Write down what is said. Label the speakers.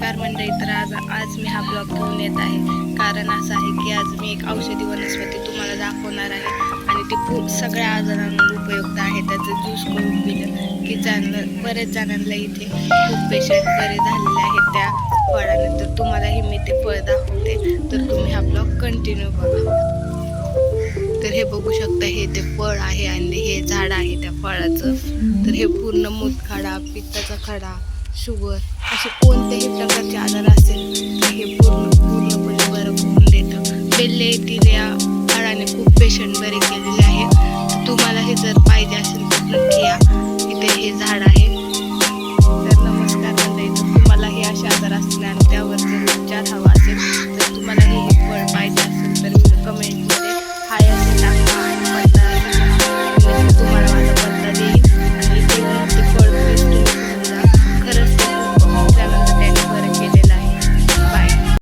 Speaker 1: नमस्कार मंडळी तर आज आज मी हा ब्लॉग घेऊन येत आहे. कारण असं आहे की आज मी एक औषधी वनस्पती तुम्हाला दाखवणार आहे आणि ती खूप सगळ्या आजारांना उपयुक्त आहे. त्याचं ज्यूस करून पिलं की जाणं बरेच जणांना इथे खूप पेशंट बरे झालेले आहेत त्या फळाने. तर तुम्हालाही मी ते फळ दाखवते. तर तुम्ही हा ब्लॉग कंटिन्यू बघा. तर हे बघू शकता हे ते फळ आहे आणि हे झाड आहे त्या फळाचं. तर हे पूर्ण मूतखडा पित्ताचा खडा शुगर असे कोणत्याही प्रकारचे आजार असेल तर हे पूर्ण पूर्णपणे बरं करून देतं. बेल्ले येथील या काळाने खूप पेशंट बरे केलेले आहेत तुम्हाला हे जर पाहिजे असेल तर नक्की या. इथे हे झाड आहे. तर नमस्कार तुम्हाला हे असे आजार असणार